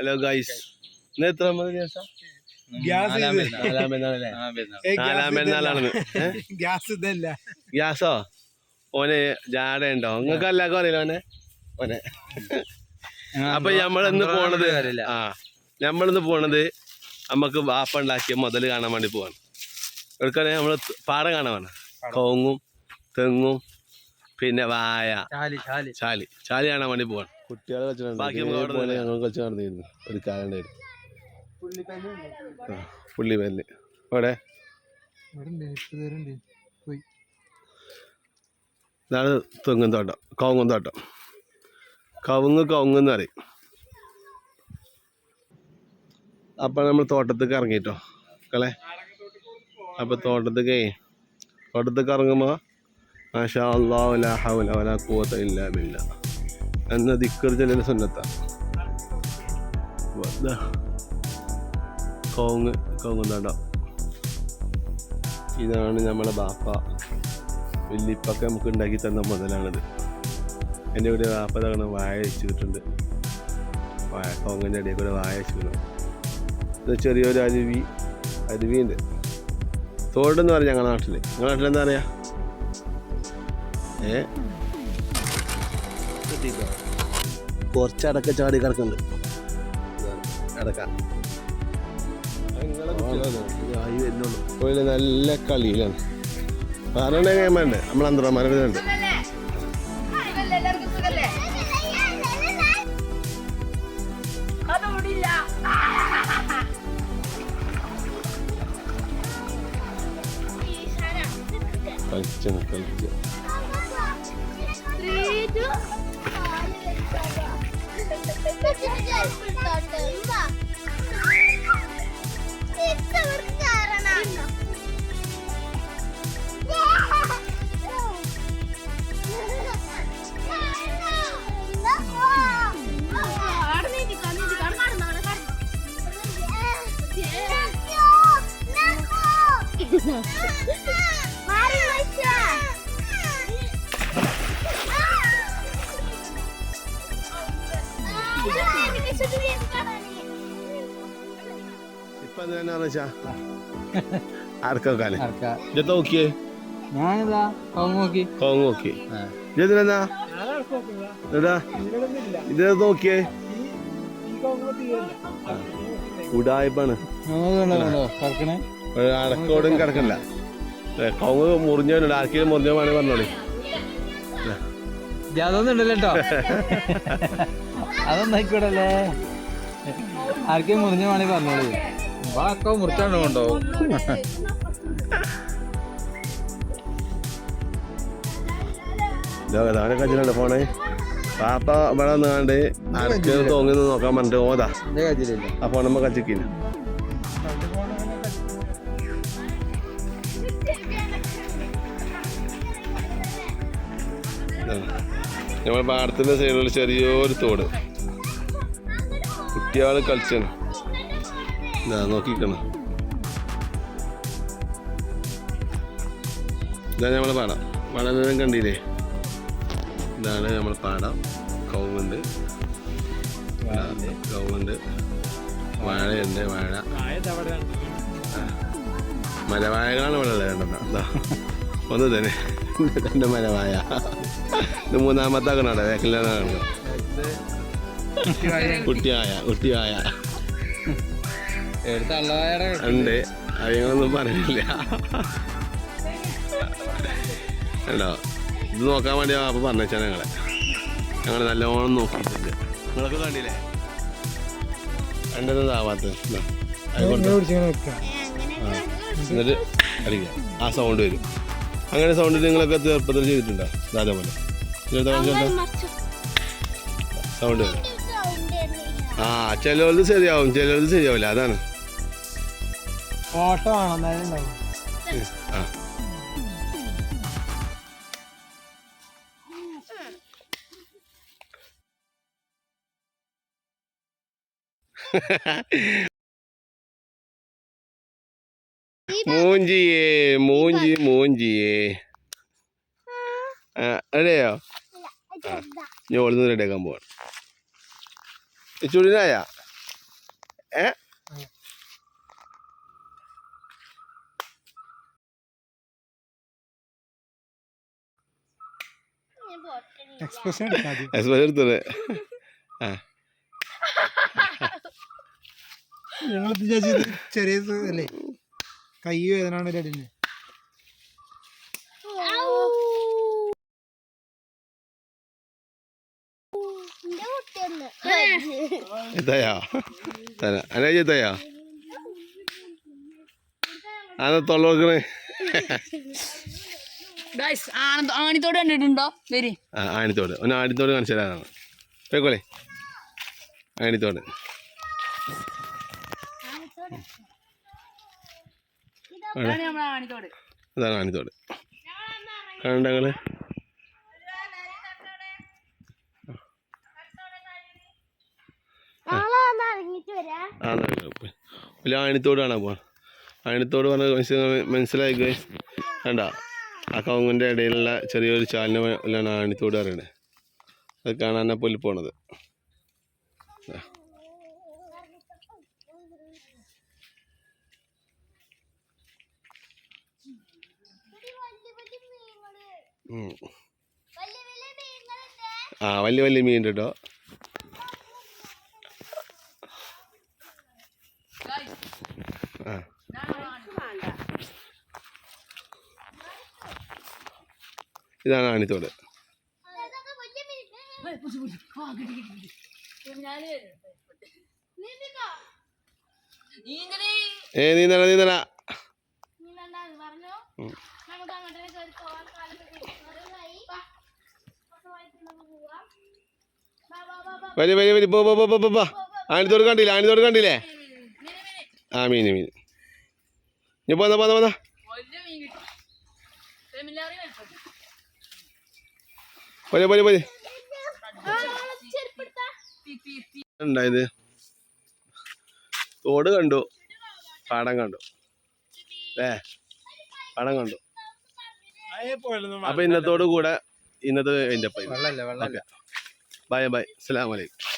Hello guys ഇന്ന് എത്ര ദിവസം? ഗ്യാസ് ഗ്യാസ് ഇതല്ല. ഓനെ ജാട ഉണ്ടോ? നിങ്ങൾക്ക് എല്ലാവർക്കും അറിയില്ല ഓനെ? ഓനെ. അപ്പൊ നമ്മളിന്ന് പോണത് ആ നമ്മളിന്ന് പോണത് നമുക്ക് വാപ്പ ഉണ്ടാക്കിയ മുതൽ കാണാൻ വേണ്ടി പോവാണ്. എവിടെക്കാണ്? നമ്മൾ പാടം കാണാൻ വേണം കോങ്ങും തെങ്ങും പിന്നെ വായ. ചാലി ചാലി. ചാലി. ചാലി കാണാൻ വേണ്ടി പോവാണ്. കുട്ടികളെ കളിച്ചിട്ടുണ്ട് പോലെ ഞങ്ങൾ കളിച്ച് നടന്നിരുന്നു. ഒരു കാലം ഉണ്ടായിരുന്നു പുള്ളി പേരിൽ അവിടെ? പോയി. ഇതാണ് തെങ്ങും തോട്ടം. കവുങ്ങും തോട്ടം. കവുങ്ങ് കവുങ്ങെന്ന് പറയും. അപ്പം നമ്മൾ തോട്ടത്തേക്ക് ഇറങ്ങിട്ടോ. കളെ അപ്പം തോട്ടത്തേക്കേ തോട്ടത്തേക്ക് ഇറങ്ങുമ്പോൾ മാഷാ അള്ളാഹുല ലാ ഹൗല വലാ ഖുവത ഇല്ലാ ബില്ല. എന്ന ദിക്കർ ചെല്ലുന്ന സുന്നത്താണ് കോങ് കവുങ്ങും ഇതാണ് നമ്മളെ ബാപ്പ. വല്യപ്പൊക്കെ നമുക്ക് ഉണ്ടാക്കി തന്ന മുതലാണിത്. എന്റെ ഇവിടെ ബാപ്പ തവണ വായ വെച്ചിട്ടുണ്ട് വായ കോങ്ങന്റെ ഇടയിൽ കൂടെ വായ വെച്ചിട്ടുണ്ട് ഇത് ചെറിയൊരു അരുവി അരുവിയുണ്ട്. തോടെന്ന് പറയാം ഞങ്ങളുടെ നാട്ടിൽ ഞങ്ങളുടെ നാട്ടിൽ എന്താ പറയാ? ഏ? കുറച്ച് അടക്ക ചാടി കിടക്കുന്നുണ്ട്. അടക്ക. നല്ല കളിയിലാണ്. പറഞ്ഞ ഗെയിമുണ്ട് നമ്മൾ അന്തറമാരുടെ ഉണ്ട്. കളിച്ചു കളിച്ചു. മാറി മനുഷ്യ. ഇപ്പൊ എന്താ വെച്ചാ ആർക്കാൽ ഇത് നോക്കിയേ? ഞാനിതാ കോങ് നോക്കി. കോങ് നോക്കി. ഇതെന്താ? ഇതാ ഇത് നോക്കിയേ? ഉടായ്പാണ്. അടക്കോടും കിടക്കണില്ല. കോങ് മുറിഞ്ഞവനുണ്ട് ആർക്കെങ്കിലും മുറിഞ്ഞോ വേണേ പറഞ്ഞോളി. അതൊന്നുണ്ടല്ലോ അതൊന്നായിക്കോടല്ലേ കേട്ടോ അതൊന്നും ആയിക്കോട്ടല്ലേ ആർക്കും മുറിഞ്ഞ വേണേ പറഞ്ഞോളി. വാക്കോ മുറിച്ചാണ്ട് കച്ചിലുണ്ട് ഫോണ്? പാപ്പ ഇവിടെ നിന്നാണ്ട് തോങ്ങി നോക്കാൻ പറഞ്ഞിട്ട് ഓതാ. ആ ഫോണമ്മ കച്ചിക്കില്ല നമ്മൾ പാടത്തിന്റെ സൈഡിലുള്ള ചെറിയൊരു തോട്. കുട്ടിയാൾ കളിച്ചാണ്. നോക്കിക്കണം. ഇതാ നമ്മളെ പാടാം. വളരെ കണ്ടില്ലേ? ഇതാണ് നമ്മൾ പാടം. കവുങ്ങുണ്ട്. കവുങ്ങുണ്ട്. വാഴയുണ്ട് വാഴ. മലവാഴകളാണ് ഇവിടെ ഉള്ളത് കണ്ടെന്നാ ഇതാ ഒന്ന് തന്നെ രണ്ട് മലവായ ഇത് മൂന്നാമത്തെ കണ്ടോ? വേക്കലാണ് കണ്ടോ? കുട്ടിയായ കുട്ടിയായ ഉണ്ട്. അതിനൊന്നും പറഞ്ഞില്ല ഉണ്ടോ ഇത് നോക്കാൻ വേണ്ടി അപ്പൊ പറഞ്ഞാ ഞങ്ങളെ. ഞങ്ങൾ നല്ലോണം നോക്കിയിട്ടുണ്ട്. നിങ്ങളൊക്കെ കണ്ടില്ലേ? കണ്ടതാവാത്ത എന്നിട്ട് അടിക്കുക. ആ സൗണ്ട് വരും. അങ്ങനെ സൗണ്ട് നിങ്ങളൊക്കെ ചെറുപ്പത്തിൽ ചെയ്തിട്ടുണ്ടോ? അതേപോലെ. സൗണ്ട് വരും. ആ ചിലവർക്ക് ശരിയാവും. ചിലവർക്ക് ശരിയാവില്ല. അതാണ്. ഫോട്ടോ ആണോ? ആ. മൂഞ്ചിയേ മൂഞ്ചി മൂഞ്ചിയേ. അതെയോ ഞാൻ ഒളിന്ന് റെഡിയാക്കാൻ പോവാണ്. ചുടിനായ ഏ? എക്സ്പ്രഷൻ എടുത്തത് ആ. ഞങ്ങൾ ചെറിയ അല്ലേ? കൈ വേദന അടിന് ഇതായോ? തരാം അല്ലേ ഇതായോ? അത് തൊള്ളോക്കണേ ഗൈസ് ആനന്ദ ആണിത്തോട് കണ്ടിട്ടുണ്ടോ? വരി. ആ ആണിത്തോട്. ഒന്ന് ആണിത്തോട് കാണിച്ചു തരാനാണ്. പോയിക്കോളെ. ആണിത്തോട്. ഇതാണ് ആനിത്തോട് കണ്ടങ്ങൾ ആ വലിയ ആണിത്തോട് കാണാൻ പോവാ ആണിത്തോട് പറഞ്ഞ മനസ്സിലായി മനസ്സിലായി വേണ്ട കണ്ട? ആ കവുങ്ങിന്റെ ഇടയിലുള്ള ചെറിയൊരു ചാലിനെ ഉള്ളിലാണ് ആണിത്തോട് പറയുന്നത് അത് കാണാനാ പുല്ലി പോണത്. ആ വലിയ വലിയ മീൻ കേട്ടോ ആ. ഇതാണ് ആണിത്തോട്. ഏ നീന്തല നീന്തല പറഞ്ഞു ഉം. നമുക്ക് അങ്ങോട്ടേ കയറി പോവാൻ കാലത്ത് പോവാം ബാ, ബാ, ബാ, ബാ. വരി വരി വരി. പോ പോ പോ പോ, ആണിത്തോട് കണ്ടില്ലേ? ആണിത്തോട് കണ്ടില്ലേ? ആ മീൻ മീൻ ഇനി പോന്നാ പോന്നാ പോന്നാ. പോരെ പോരെ പോരെ. ഉണ്ടായത് തോട് കണ്ടു. പാടം കണ്ടു. ഏ പാടം കണ്ടു. അപ്പൊ ഇന്നത്തോട് കൂടെ ഇന്നത്തെ എന്റെ വെള്ളല്ല ബൈ ബൈ അസ്സാം അലൈക്കും